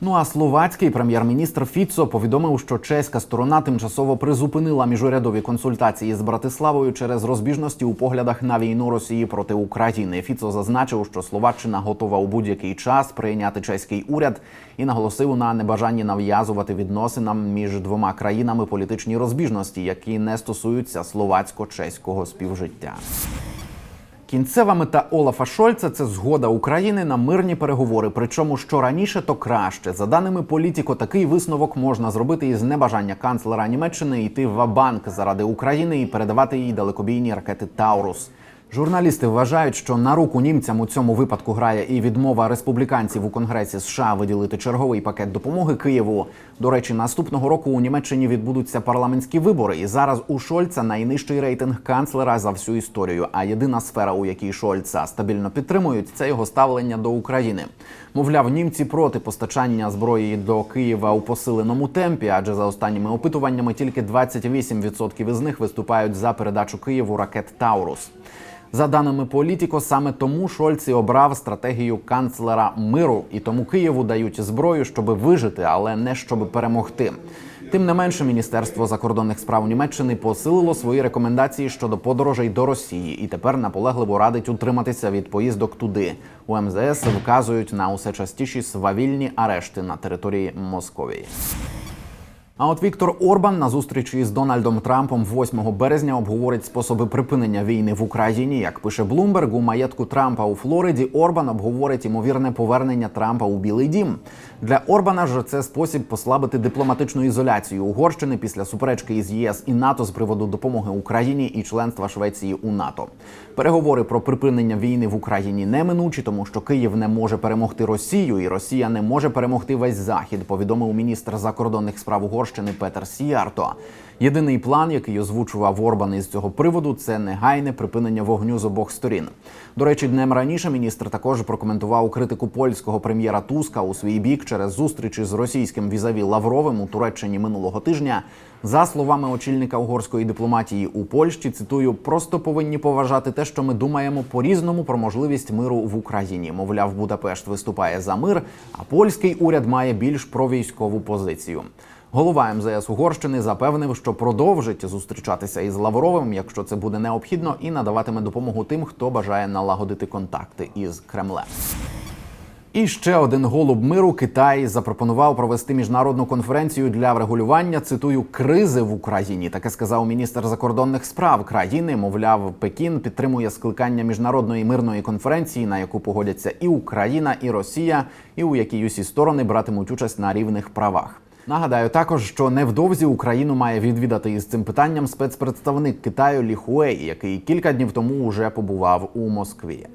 Ну а словацький прем'єр-міністр Фіцо повідомив, що чеська сторона тимчасово призупинила міжурядові консультації з Братиславою через розбіжності у поглядах на війну Росії проти України. Фіцо зазначив, що Словаччина готова у будь-який час прийняти чеський уряд і наголосив на небажанні нав'язувати відносинам між двома країнами політичні розбіжності, які не стосуються словацько-чеського співжиття. Кінцева мета Олафа Шольца це згода України на мирні переговори. Причому що раніше, то краще. За даними політико, такий висновок можна зробити із небажання канцлера Німеччини йти в банк заради України і передавати їй далекобійні ракети Таурус. Журналісти вважають, що на руку німцям у цьому випадку грає і відмова республіканців у Конгресі США виділити черговий пакет допомоги Києву. До речі, наступного року у Німеччині відбудуться парламентські вибори, і зараз у Шольца найнижчий рейтинг канцлера за всю історію. А єдина сфера, у якій Шольца стабільно підтримують, це його ставлення до України. Мовляв, німці проти постачання зброї до Києва у посиленому темпі, адже за останніми опитуваннями тільки 28% із них виступають за передачу Києву ракет Таурус. За даними Політіко, саме тому Шольц і обрав стратегію канцлера миру, і тому Києву дають зброю, щоб вижити, але не щоб перемогти. Тим не менше, міністерство закордонних справ Німеччини посилило свої рекомендації щодо подорожей до Росії і тепер наполегливо радить утриматися від поїздок туди. У МЗС вказують на усе частіші свавільні арешти на території Московії. А от Віктор Орбан на зустрічі з Дональдом Трампом 8 березня обговорить способи припинення війни в Україні. Як пише Блумберг, у маєтку Трампа у Флориді Орбан обговорить імовірне повернення Трампа у Білий Дім. Для Орбана ж це спосіб послабити дипломатичну ізоляцію Угорщини після суперечки із ЄС і НАТО з приводу допомоги Україні і членства Швеції у НАТО. Переговори про припинення війни в Україні неминучі, тому що Київ не може перемогти Росію, і Росія не може перемогти весь захід. Повідомив міністр закордонних справ Угорщини Петер Сіарто. Єдиний план, який озвучував Орбан із цього приводу, це негайне припинення вогню з обох сторін. До речі, днем раніше міністр також прокоментував критику польського прем'єра Туска у свій бік через зустрічі з російським візаві Лавровим у Туреччині минулого тижня. За словами очільника угорської дипломатії у Польщі, цитую, просто повинні поважати те, що ми думаємо по різному про можливість миру в Україні. Мовляв, Будапешт виступає за мир, а польський уряд має більш провійськову позицію. Голова МЗС Угорщини запевнив, що продовжить зустрічатися із Лавровим, якщо це буде необхідно, і надаватиме допомогу тим, хто бажає налагодити контакти із Кремлем. І ще один голуб миру Китай запропонував провести міжнародну конференцію для врегулювання цитую кризи в Україні. Таке сказав міністр закордонних справ країни. Мовляв, Пекін підтримує скликання міжнародної мирної конференції, на яку погодяться і Україна, і Росія, і у якій усі сторони братимуть участь на рівних правах. Нагадаю також, що невдовзі Україну має відвідати із цим питанням спецпредставник Китаю Лі який кілька днів тому уже побував у Москві.